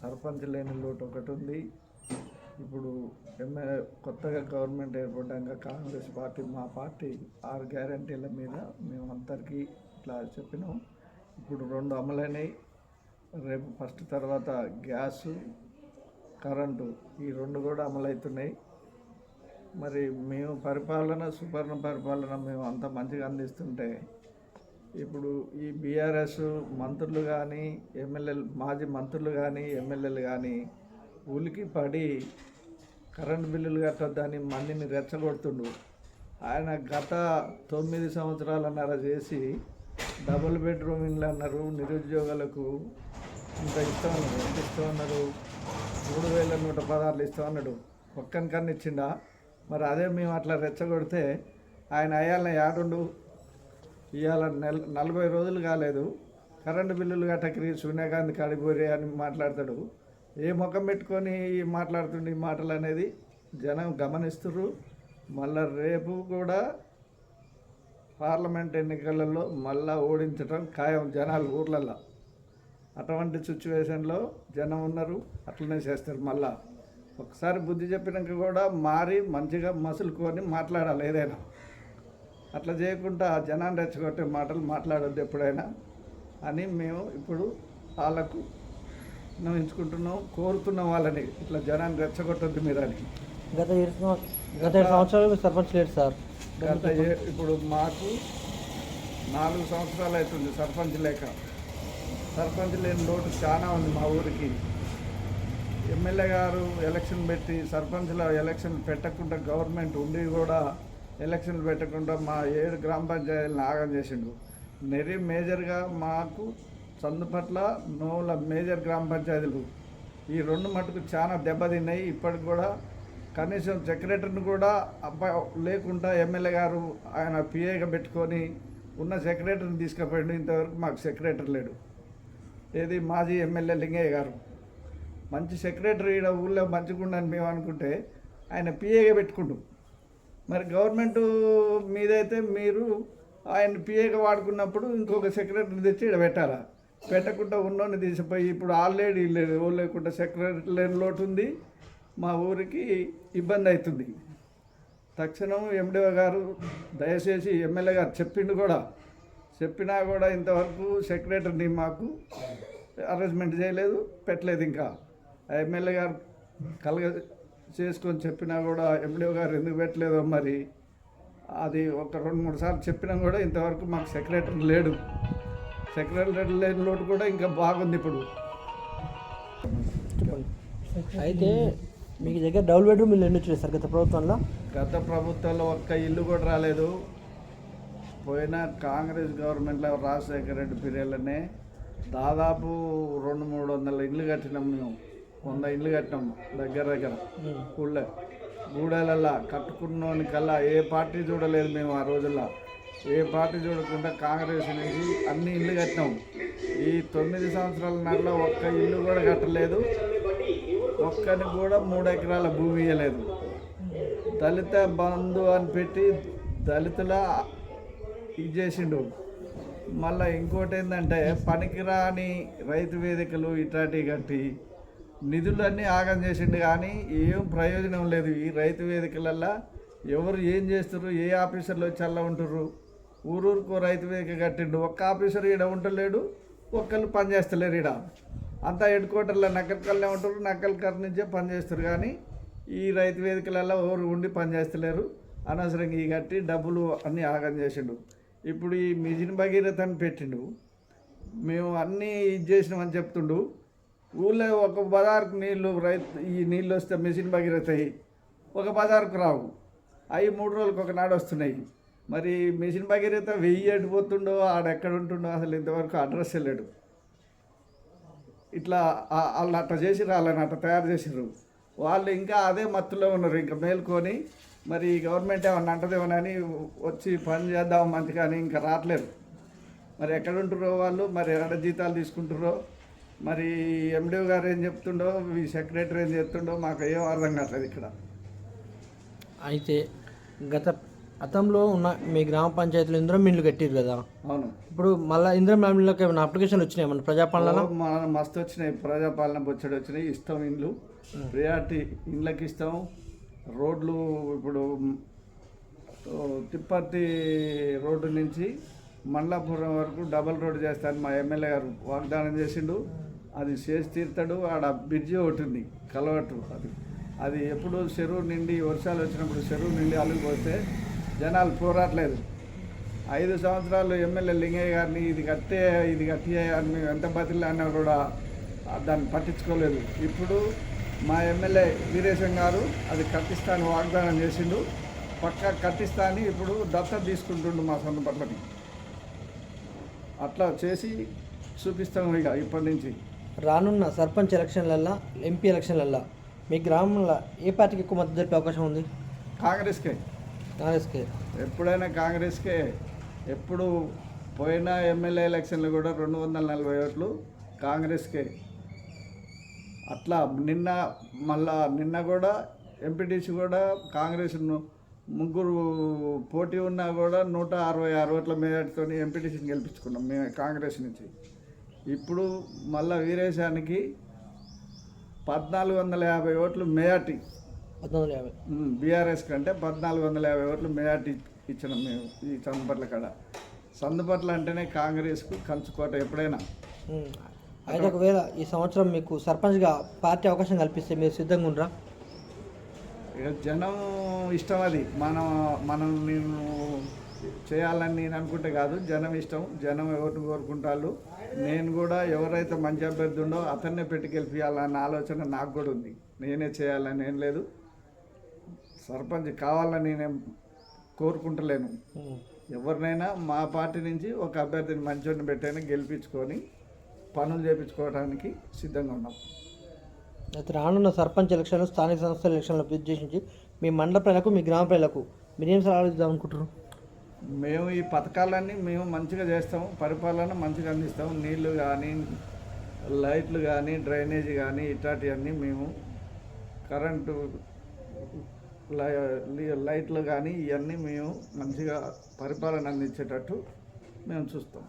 సర్పంచ్ లేని లోటు ఒకటి ఉంది. ఇప్పుడు ఎమ్మెల్యే కొత్తగా గవర్నమెంట్ ఏర్పడ్డాక కాంగ్రెస్ పార్టీ మా పార్టీ ఆరు గ్యారంటీల మీద మేము అందరికీ ఇట్లా చెప్పినాం. ఇప్పుడు రెండు అమలైనవి రేపు ఫస్ట్ తర్వాత గ్యాసు కరెంటు ఈ రెండు కూడా అమలవుతున్నాయి. మరి మేము పరిపాలన సుపర్ణ పరిపాలన మేము అంత మంచిగా అందిస్తుంటే ఇప్పుడు ఈ బీఆర్ఎస్ మంత్రులు కానీ ఎమ్మెల్యేలు మాజీ మంత్రులు కానీ ఎమ్మెల్యేలు కానీ ఉలికి పడి కరెంటు బిల్లులు కట్టొద్దని మందిని రెచ్చగొడుతుండు. ఆయన గత తొమ్మిది సంవత్సరాలన్నర చేసి డబుల్ బెడ్రూమ్ ఇల్లు అన్నారు నిరుద్యోగులకు ఇంత ఇస్తామన్నారు ఎంత ఇస్తామన్నారు మూడు వేల నూట పదహారులు ఇస్తామన్నాడు ఒక్కనికన్నా ఇచ్చిండా? మరి అదే మేము అట్లా రెచ్చగొడితే ఆయన అయ్యాలని యాడుండు? ఇవాళ నెల నలభై రోజులు కాలేదు. కరెంటు బిల్లులు గట్టకి సోనియాగాంధీ కాడిపోయి అని మాట్లాడతాడు. ఏ ముఖం పెట్టుకొని మాట్లాడుతుండే ఈ మాటలు అనేది జనం గమనిస్తున్నారు మళ్ళా రేపు కూడా పార్లమెంట్ ఎన్నికలలో మళ్ళా ఓడించడం ఖాయం జనాలు ఊర్లలో అటువంటి సిచ్యువేషన్లో జనం ఉన్నారు. అట్లనే చేస్తారు మళ్ళా. ఒకసారి బుద్ధి చెప్పినాక కూడా మారి మంచిగా మసులుకొని మాట్లాడాలి ఏదైనా. అట్లా చేయకుండా ఆ జనాన్ని రెచ్చగొట్టే మాటలు మాట్లాడొద్దు ఎప్పుడైనా అని మేము ఇప్పుడు వాళ్ళకు ఎంచుకుంటున్నాం కోరుతున్నాం వాళ్ళని ఇట్లా జనాన్ని రెచ్చగొట్టొద్దు మీరు అని గత గత ఏడు సంవత్సరాలు సర్పంచ్ లేడు సార్. గత ఏ- ఇప్పుడు మాకు నాలుగు సంవత్సరాలు అవుతుంది సర్పంచ్ లేక. సర్పంచ్ లేని లోటు చాలా ఉంది మా ఊరికి. ఎమ్మెల్యే గారు ఎలక్షన్ పెట్టి సర్పంచ్ల ఎలక్షన్ పెట్టకుండా గవర్నమెంట్ ఉండి కూడా ఎలక్షన్లు పెట్టకుండా మా ఏడు గ్రామ పంచాయతీలను ఆగం చేసిండు. నెరి మేజర్గా మాకు చందుపట్ల నోవుల మేజర్ గ్రామ పంచాయతీలు. ఈ రెండు మటుకు చాలా దెబ్బతిన్నాయి. ఇప్పటికి కూడా కనీసం సెక్రటరీని కూడా అబ్బాయి లేకుండా ఎమ్మెల్యే గారు ఆయన పిఏగా పెట్టుకొని ఉన్న సెక్రటరీని తీసుకుపోయిండు. ఇంతవరకు మాకు సెక్రటరీ లేడు. ఏది మాజీ ఎమ్మెల్యే లింగయ్య గారు. మంచి సెక్రటరీ ఈడ ఊళ్ళో మంచిగా ఉండని మేము అనుకుంటే ఆయన పిఏగా పెట్టుకుంటాం మరి గవర్నమెంట్ మీదైతే మీరు ఆయన పిఏగా వాడుకున్నప్పుడు ఇంకొక సెక్రటరీ తెచ్చి ఇక్కడ పెట్టాలా? పెట్టకుండా ఉన్నోని తీసిపోయి ఇప్పుడు ఆల్రెడీ లేదు లేకుండా సెక్రటరీ లేని లోటు ఉంది. మా ఊరికి ఇబ్బంది అవుతుంది తక్షణం ఎండిఓ గారు దయచేసి ఎమ్మెల్యే గారు చెప్పిండు కూడా. చెప్పినా కూడా ఇంతవరకు సెక్రటరీని మాకు అరేంజ్మెంట్ చేయలేదు పెట్టలేదు ఇంకా. ఆ ఎమ్మెల్యే గారు కలగ చేసుకొని చెప్పినా కూడా ఎండిఓ గారు ఎందుకు పెట్టలేదో మరి. అది ఒక రెండు మూడు సార్లు చెప్పినా కూడా ఇంతవరకు మాకు సెక్రటరీ లేడు. సెక్రటరీ లేని లోటు కూడా ఇంకా బాగుంది ఇప్పుడు. అయితే మీకు దగ్గర డబుల్ బెడ్రూమ్ ఇల్లు ఎన్ని వచ్చినాయి సార్ గత ప్రభుత్వంలో? గత ప్రభుత్వంలో ఒక్క ఇల్లు కూడా రాలేదు. పోయిన కాంగ్రెస్ గవర్నమెంట్లో రాజశేఖర రెడ్డి పీరియడ్లోనే దాదాపు రెండు మూడు వందల ఇల్లు కట్టినాం మేము. వంద ఇల్లు కట్టినాం దగ్గర దగ్గర. ఊళ్ళో. గూడెలల్లా కట్టుకున్నోని కల్లా ఏ పార్టీ చూడలేదు మేము ఆ రోజుల్లో. ఏ పార్టీ చూడకుండా కాంగ్రెస్ నుంచి అన్ని ఇల్లు కట్టినాం ఈ తొమ్మిది సంవత్సరాల నెలలో ఒక్క ఇల్లు కూడా కట్టలేదు. ఒక్కని కూడా మూడు ఎకరాల భూమి ఇవ్వలేదు దళిత బంధు అని పెట్టి దళితుల ఇది చేసిండు. మళ్ళీ ఇంకోటి ఏంటంటే పనికిరాని రైతు వేదికలు ఇట్లాంటివి కట్టి నిధులన్నీ ఆగం చేసిండు కానీ ఏం ప్రయోజనం లేదు. ఈ రైతు వేదికలల్లో ఎవరు ఏం చేస్తారు ఏ ఆఫీసర్లు వచ్చి అలా ఉంటారు ఊరూరుకో రైతు వేదిక కట్టిండు. ఒక్క ఆఫీసర్ ఈడ ఉండలేడు ఒక్కళ్ళు పనిచేస్తలేరు ఈడ. అంతా హెడ్ క్వార్టర్లో నక్కలకల్లే ఉంటారు నక్కలకర్ నుంచే పనిచేస్తారు కానీ ఈ రైతు వేదికలలో ఎవరు ఉండి పని చేస్తలేరు. అనవసరంగా ఈ కట్టి డబ్బులు అన్నీ ఆగం చేసిండు. ఇప్పుడు ఈ మిజిన్ భగీరథ అని పెట్టిండు. మేము అన్నీ ఇది చేసినామని చెప్తుండు. ఊళ్ళో ఒక బజార్కు నీళ్ళు రైతు ఈ నీళ్ళు వస్తే మిషన్ భగీరథ ఒక బజార్కు రావు. అవి మూడు రోజులకు ఒక నాడు వస్తున్నాయి. మరి మిషన్ భగీరథ వెయ్యి ఎడిపోతుండో ఆడెక్కడ ఉంటుండో అసలు ఇంతవరకు అడ్రస్ వెళ్ళాడు ఇట్లా వాళ్ళు అట్లా చేసిర్రు వాళ్ళని అట్లా తయారు చేసిర్రు. వాళ్ళు ఇంకా అదే మత్తులో ఉన్నారు ఇంకా మేల్కొని. మరి గవర్నమెంట్ ఏమన్నా అంటదేమోనని వచ్చి పని చేద్దాం మంచిగా అని ఇంకా రావట్లేదు. మరి ఎక్కడ ఉంటుర్రో వాళ్ళు? మరి ఎక్కడ జీతాలు తీసుకుంటుర్రో? మరి ఎండిఓ గారు ఏం చెప్తుండో ఈ సెక్రటరీ ఏం చెప్తుండో మాకు ఏం అర్థం కావట్లేదు ఇక్కడ. అయితే గత గతంలో ఉన్న మీ గ్రామ పంచాయతీలో ఇంద్రం మిల్లు కట్టిరు కదా? అవును. ఇప్పుడు మళ్ళీ ఇంద్రం మిల్లుకి ఏమైనా అప్లికేషన్లు వచ్చినాయి? మన ప్రజాపాలన మస్తు వచ్చినాయి. ప్రజాపాలన బొచ్చడి వచ్చినాయి. ఇస్తాం ఇండ్లు. ప్రియారిటీ ఇండ్లకి ఇస్తాం. రోడ్లు ఇప్పుడు తిప్పర్తి రోడ్డు నుంచి మండలాపురం వరకు డబల్ రోడ్ చేస్తాను మా ఎమ్మెల్యే గారు వాగ్దానం చేసిండు. అది చేసి తీరుతాడు ఆడ బ్రిడ్జి ఒకటి ఉంది కలవట్టు అది. అది ఎప్పుడు చెరువు నిండి వర్షాలు వచ్చినప్పుడు చెరువు నిండి అలుగుపోతే జనాలు పోరాట్లేదు. ఐదు సంవత్సరాలు ఎమ్మెల్యే లింగయ్య గారిని ఇది కట్టే ఇది కట్టే అని ఎంత ఎంత బతిలాడినా కూడా దాన్ని పట్టించుకోలేదు. ఇప్పుడు మా ఎమ్మెల్యే వీరేశం గారు అది కట్టిస్తాను వాగ్దానం చేసిండు. పక్కా కట్టిస్తాని ఇప్పుడు దత్త తీసుకుంటుండు మా సొంత పట్లని అట్లా చేసి చూపిస్తాము ఇక ఇప్పటి నుంచి. రానున్న సర్పంచ్ ఎలక్షన్లల్లో ఎంపీ ఎలక్షన్లల్లో మీ గ్రామంలో ఏ పార్టీకి ఎక్కువ మద్దతు జరిపే అవకాశం ఉంది? కాంగ్రెస్కే. కాంగ్రెస్కి. ఎప్పుడైనా కాంగ్రెస్కే. ఎప్పుడు పోయిన ఎమ్మెల్యే ఎలక్షన్లు కూడా రెండు వందల నలభై ఓట్లు కాంగ్రెస్కే. అట్లా నిన్న మళ్ళా నిన్న కూడా ఎంపీటీసీ కూడా కాంగ్రెస్ ముగ్గురు పోటీ ఉన్నా కూడా నూట అరవై ఆరు ఓట్ల మెజార్టీతో ఎంపీటీసీని గెలిపించుకున్నాం మేము కాంగ్రెస్ నుంచి. ఇప్పుడు మళ్ళా వీరేశానికి పద్నాలుగు వందల యాభై ఓట్లు మెజార్టీ పంతొమ్మిది వందల యాభై. బీఆర్ఎస్ కంటే పద్నాలుగు వందల యాభై ఓట్లు మెజార్టీ ఇచ్చినాం మేము ఈ సందుపట్ల కాడ. సందుపట్ల అంటేనే కాంగ్రెస్కు కంచుకోట ఎప్పుడైనా. అయితే ఒకవేళ ఈ సంవత్సరం మీకు సర్పంచ్గా పార్టీ అవకాశం కల్పిస్తే మీరు సిద్ధంగా ఉండరా? ఇక జనం ఇష్టం అది. మనం మనం నేను చేయాలని నేను అనుకుంటే కాదు. జనం ఇష్టం. జనం ఎవరిని కోరుకుంటారు? నేను కూడా ఎవరైతే మంచి అభ్యర్థి ఉండో అతన్నే పెట్టి గెలిపించాలన్న ఆలోచన నాకు కూడా ఉంది. నేనే చేయాలని ఏం లేదు. సర్పంచ్ కావాలని నేనేం కోరుకుంటలేను. ఎవరినైనా మా పార్టీ నుంచి ఒక అభ్యర్థిని మంచోడిని పెట్టైనా గెలిపించుకొని పనులు చేయించుకోవడానికి సిద్ధంగా ఉన్నాం. అయితే రానున్న సర్పంచ్ ఎలక్షన్లు స్థానిక సంస్థల ఎలక్షన్లు ఉద్దేశించి మీ మండల ప్రజలకు మీ గ్రామ ప్రజలకు మీరేం సలహాలు ఇద్దాం అనుకుంటున్నారు మేము ఈ పథకాలన్నీ మేము మంచిగా చేస్తాము పరిపాలన మంచిగా అందిస్తాం నీళ్ళు కానీ లైట్లు కానీ డ్రైనేజ్ కానీ ఇట్లాంటివన్నీ మేము కరెంటు లై- లైట్లు కానీ ఇవన్నీ మేము మంచిగా పరిపాలన అందించేటట్టు మేము చూస్తాం.